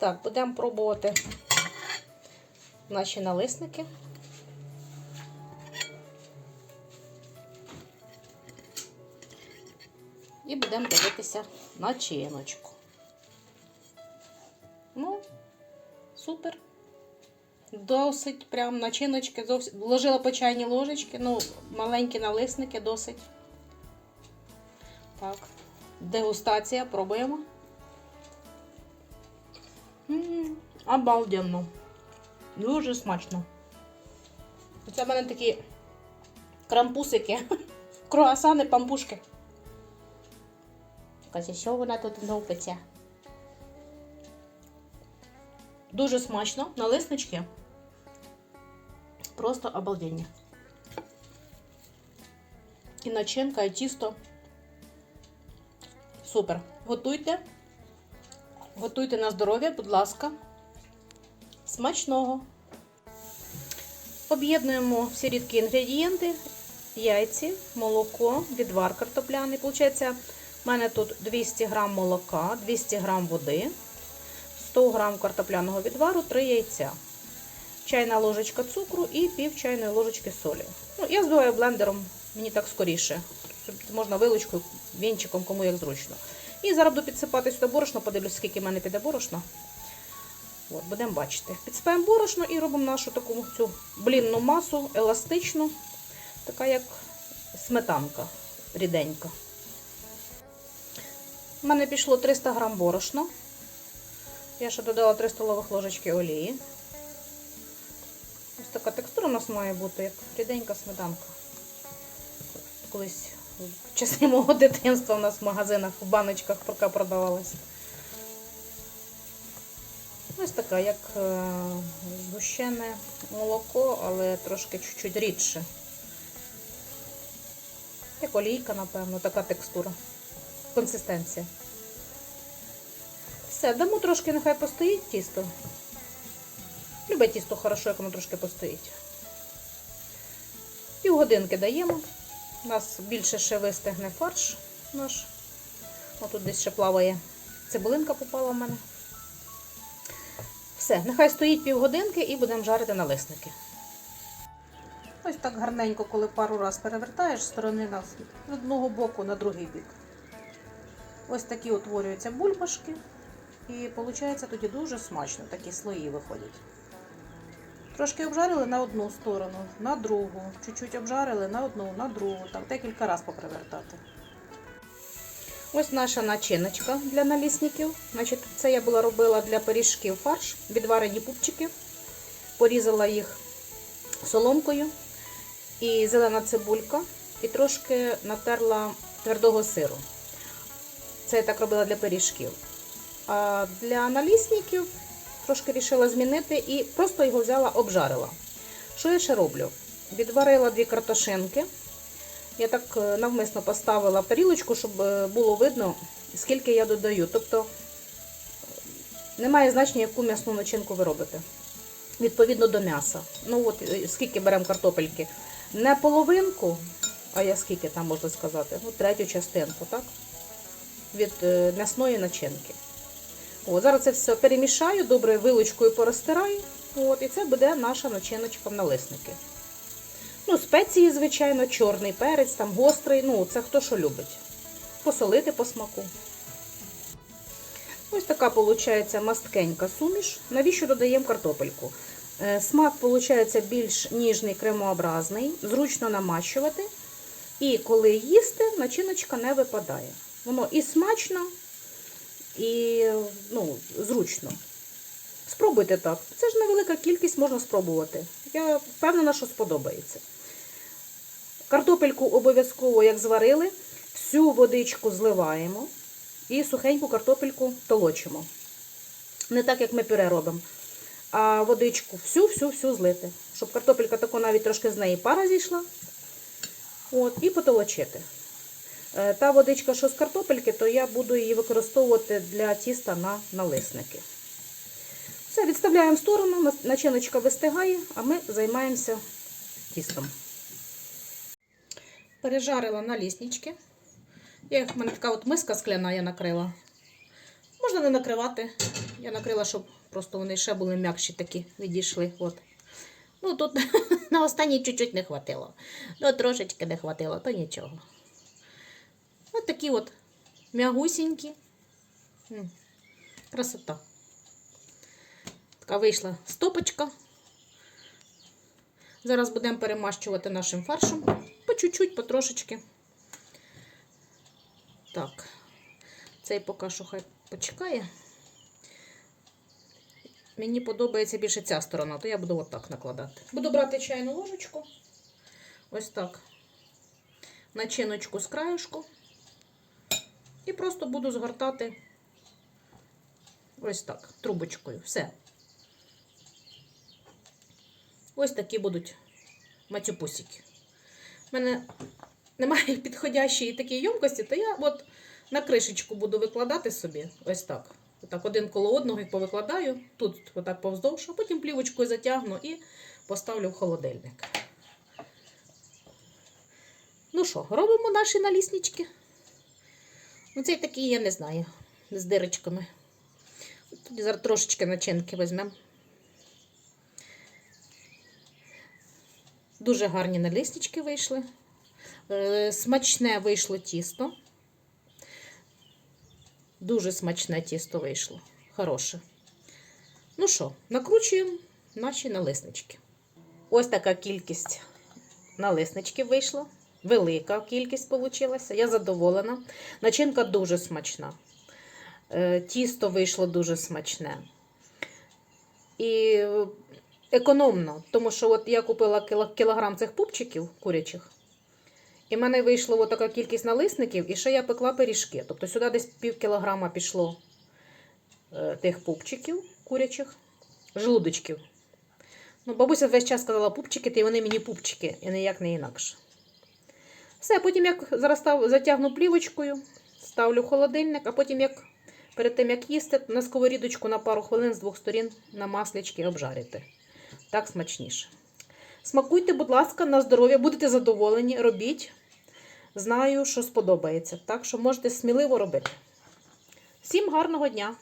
Так, будемо пробувати наші налисники. І будемо дивитися начиночку. Ну, супер. Досить прям начиночки. Зовсім... Вложила по чайні ложечки, ну, маленькі налисники досить. Так, дегустація, пробуємо. М, Обалденно. Дуже смачно. Це в мене такі крампусики, круасани, пампушки. Каже, що вона тут новпиться? Дуже смачно, налиснички. Просто обалденні. І начинка, і тісто. Супер. Готуйте. Готуйте на здоров'я, будь ласка. Смачного. Об'єднуємо всі рідкі інгредієнти, яйці, молоко, відвар картопляний. Получається, в мене тут 200 г молока, 200 г води, 100 г картопляного відвару, 3 яйця, чайна ложечка цукру і пів чайної ложечки солі. Ну, я збиваю блендером, мені так скоріше. Можна вилочкою, вінчиком, кому як зручно. І зараз буду підсипати сюди борошно, подивлюсь, скільки в мене піде борошна. От, будемо бачити. Підсипаємо борошно і робимо нашу таку цю блінну масу, еластичну, така як сметанка ріденька. У мене пішло 300 грам борошна. Я ще додала 3 столових ложечки олії. Ось така текстура у нас має бути, як ріденька сметанка. Колись в часи мого дитинства у нас в магазинах, в баночках поки продавалась. Ось така, як е, згущене молоко, але трошки чуть-чуть рідше. Як олійка, напевно, така текстура. Консистенція. Все, дамо трошки, нехай постоїть тісто. Любе тісто хорошо, як воно трошки постоїть. Півгодинки даємо. У нас більше ще вистигне фарш наш. Отут десь ще плаває цибулинка попала в мене. Все, нехай стоїть півгодинки і будемо жарити налисники. Ось так гарненько, коли пару раз перевертаєш з сторони на з одного боку на другий бік. Ось такі утворюються бульбашки. І виходить тоді дуже смачно, такі слої виходять. Трошки обжарили на одну сторону, на другу. Чуть-чуть обжарили на одну, на другу. Так, декілька разів попривертати. Ось наша начиночка для налісників. Значить, Це я була робила для пиріжків фарш, відварені пупчики. Порізала їх соломкою і зелена цибулька, і трошки натерла твердого сиру. Це я так робила для пиріжків. А для налісників трошки вирішила змінити і просто його взяла, обжарила. Що я ще роблю? Відварила дві картошинки. Я так е, навмисно поставила тарілочку, щоб е, було видно, скільки я додаю. Тобто немає значення, яку м'ясну начинку ви робите. Відповідно до м'яса. Ну от е, скільки беремо картопельки. Не половинку, а я скільки там можна сказати, ну, третю частинку, так? Від е, м'ясної начинки. От, зараз це все перемішаю, добре вилочкою порозтираю. От, і це буде наша начиночка в налисники. Ну, спеції, звичайно, чорний перець, там гострий, ну, це хто що любить. Посолити по смаку. Ось така, виходить, масткенька суміш. Навіщо додаємо картопельку? Е, Смак, виходить, більш ніжний, кремообразний, зручно намащувати. І коли їсти, начиночка не випадає. Воно і смачно, і ну, зручно. Спробуйте так. Це ж невелика кількість, можна спробувати. Я впевнена, що сподобається. Картопельку обов'язково, як зварили, всю водичку зливаємо і сухеньку картопельку толочимо. Не так, як ми пюре робимо. А водичку всю-всю-всю злити. Щоб картопелька тако навіть трошки з неї пара зійшла. От, і потолочити. Е, Та водичка, що з картопельки, то я буду її використовувати для тіста на налисники. Все, відставляємо в сторону, начиночка вистигає, а ми займаємося тістом. Пережарила наліснички. Я, в мене така от миска скляна я накрила. Можна не накривати, Я накрила, щоб просто вони ще були м'якші такі, відійшли. От. Ну тут на останній чуть-чуть не хватило. Ну, трошечки не хватило, то нічого. От такі от м'ягусінькі. Красота. Така вийшла стопочка. Зараз будемо перемащувати нашим фаршем. По чуть-чуть, потрошечки. Так, цей поки що хай почекає. Мені подобається більше ця сторона, то я буду отак накладати. Буду брати чайну ложечку. Ось так. Начиночку з краюшку. І просто буду згортати ось так, трубочкою. Все. Ось такі будуть матюпусики. У мене немає підходящої такої ємкості, то я от на кришечку буду викладати собі. Ось так. Отак один коло одного їх повикладаю, тут отак повздовж, а потім плівочкою затягну і поставлю в холодильник. Ну що, робимо наші наліснички. Ну, цей такий, я не знаю, з дирочками. Тоді зараз трошечки начинки візьмемо. Дуже гарні наліснички вийшли. Е, Смачне вийшло тісто. Дуже смачне тісто вийшло. Хороше. Ну що, накручуємо наші налиснички. Ось така кількість налисничків вийшла. Велика кількість вийшла. Я задоволена. Начинка дуже смачна. Е, Тісто вийшло дуже смачне. І е, економно, тому що от я купила кілограм цих пупчиків курячих. І в мене вийшло така кількість налисників, і ще я пекла пиріжки. Тобто сюди десь пів кілограма пішло е, тих пупчиків курячих, желудочків. Ну, бабуся весь час сказала пупчики, й вони мені пупчики, і ніяк не інакше. Все, потім як зараз затягну плівочкою, ставлю в холодильник, а потім, як перед тим як їсти, на сковорідочку на пару хвилин з двох сторін на маслячки обжарити. Так смачніше. Смакуйте, будь ласка, на здоров'я, будете задоволені, робіть. Знаю, що сподобається. Так що можете сміливо робити. Всім гарного дня!